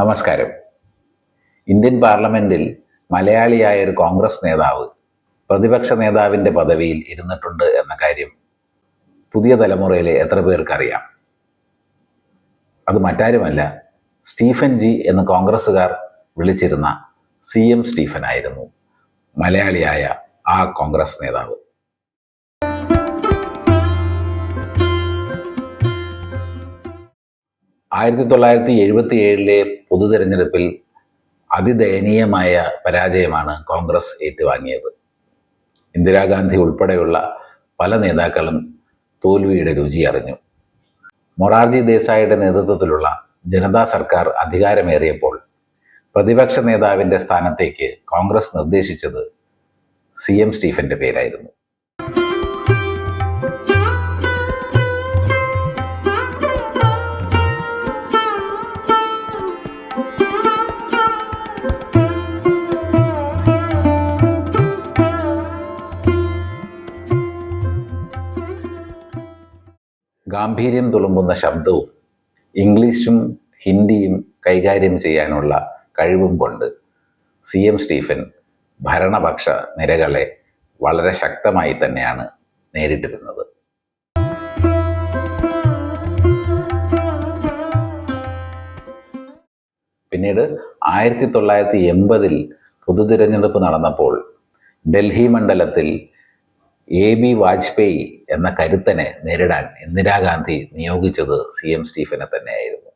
നമസ്കാരം. ഇന്ത്യൻ പാർലമെന്റിൽ മലയാളിയായ ഒരു കോൺഗ്രസ് നേതാവ് പ്രതിപക്ഷ നേതാവിന്റെ പദവിയിൽ ഇരുന്നിട്ടുണ്ട് എന്ന കാര്യം പുതിയ തലമുറയിലെ എത്ര പേർക്കറിയാം? അത് മറ്റാരുമല്ല സ്റ്റീഫൻ ജി എന്ന് കോൺഗ്രസ്സുകാർ വിളിച്ചിരുന്ന സി എം സ്റ്റീഫൻ ആയിരുന്നു മലയാളിയായ ആ കോൺഗ്രസ് നേതാവ്. ആയിരത്തി തൊള്ളായിരത്തി എഴുപത്തി ഏഴിലെ പൊതു തിരഞ്ഞെടുപ്പിൽ അതിദയനീയമായ പരാജയമാണ് കോൺഗ്രസ് ഏറ്റുവാങ്ങിയത്. ഇന്ദിരാഗാന്ധി ഉൾപ്പെടെയുള്ള പല നേതാക്കളും തോൽവിയുടെ രുചി അറിഞ്ഞു. മൊറാർജി ദേശായിയുടെ നേതൃത്വത്തിലുള്ള ജനതാ സർക്കാർ അധികാരമേറിയപ്പോൾ പ്രതിപക്ഷ നേതാവിന്റെ സ്ഥാനത്തേക്ക് കോൺഗ്രസ് നിർദ്ദേശിച്ചത് സി എം സ്റ്റീഫന്റെ പേരായിരുന്നു. ഗാംഭീര്യം തുളുമ്പുന്ന ശബ്ദവും ഇംഗ്ലീഷും ഹിന്ദിയും കൈകാര്യം ചെയ്യാനുള്ള കഴിവും കൊണ്ട് സി എം സ്റ്റീഫൻ ഭരണപക്ഷ നിരകളെ വളരെ ശക്തമായി തന്നെയാണ് നേരിട്ടിരുന്നത്. പിന്നീട് ആയിരത്തി തൊള്ളായിരത്തി എൺപതിൽ പൊതുതിരഞ്ഞെടുപ്പ് നടന്നപ്പോൾ ഡൽഹി മണ്ഡലത്തിൽ എ ബി വാജ്പേയി എന്ന കരുത്തനെ നേരിടാൻ ഇന്ദിരാഗാന്ധി നിയോഗിച്ചത് സി എം സ്റ്റീഫനെ തന്നെയായിരുന്നു.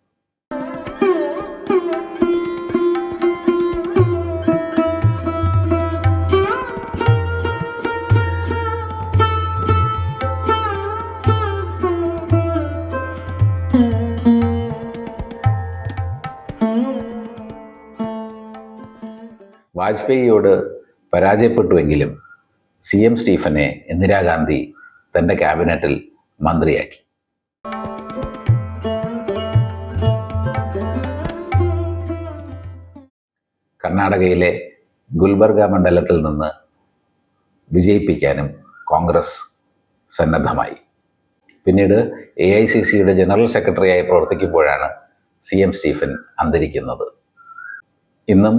വാജ്പേയിയോട് പരാജയപ്പെട്ടുവെങ്കിലും സി എം സ്റ്റീഫനെ ഇന്ദിരാഗാന്ധി തന്റെ ക്യാബിനറ്റിൽ മന്ത്രിയാക്കി. കർണാടകയിലെ ഗുൽബർഗ മണ്ഡലത്തിൽ നിന്ന് വിജയിപ്പിക്കാനും കോൺഗ്രസ് സന്നദ്ധമായി. പിന്നീട് എ ഐ സി സിയുടെ ജനറൽ സെക്രട്ടറിയായി പ്രവർത്തിക്കുമ്പോഴാണ് സി എം സ്റ്റീഫൻ അന്തരിക്കുന്നത്. ഇന്നും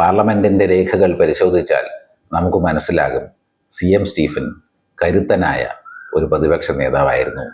പാർലമെന്റിന്റെ രേഖകൾ പരിശോധിച്ചാൽ നമുക്ക് മനസ്സിലാകും സി എം സ്റ്റീഫൻ കരുത്തനായ ഒരു പ്രതിപക്ഷ നേതാവായിരുന്നു